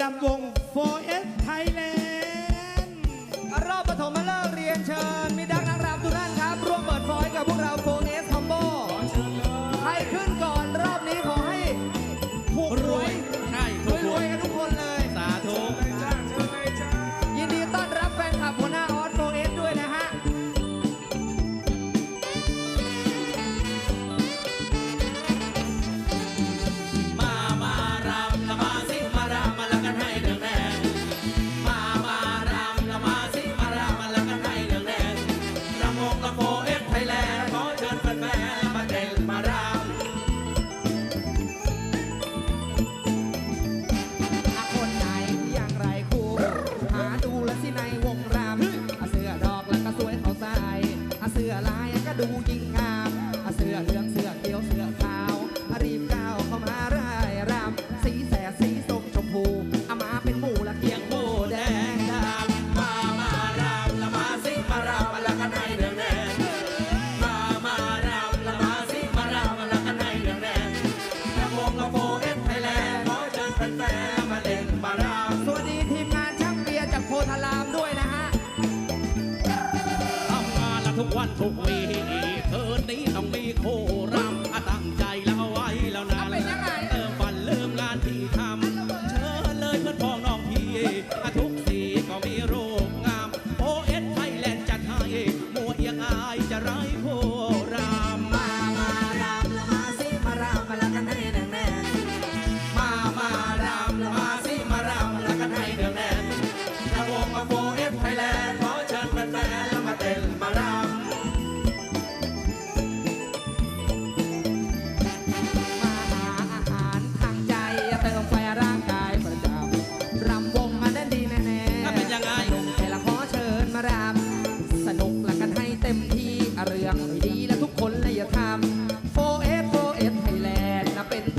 ลำวง 4S Thailand รอบปฐมฤกษ์เรียนเชิญมิดัง เสื้อลายก็ดูยิ่งงามเสื้อเหลืองเสื้อเขียวเสื้อขาวรีบก้าวเข้ามารายรำสีแสดสีส้มชมพูเอามาเป็นหมู่ละเกียงโบแดงดำมามารำละมาสิมารำละกันในเดืองแดงมามารำละมาสิมารำละกันในเดืองแดงแตวงละโฟเอสไทยแลนด์ขอเชิญแฟนๆมาเล่นมารำสวัสดีทีมงานช่างเบียร์จากโพธาราม วันทุกวีคืนนี้ต้องมีคู่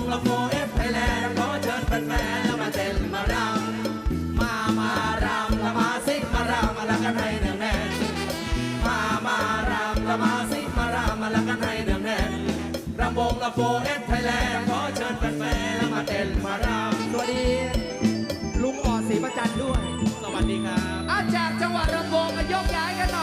งลำโพงเอฟไทยแลนด์ขอเชิญแฟนแล้มาเต้นมารำมามารำละมาซิกมารำมาละกันให้เนืองแน่นมามารำละมาซิกมารำมาละกันให้เนืองแน่นลำวงลำโพงเอฟไทยแลนด์ขอเชิญแฟนแล้มาเต้นมารำ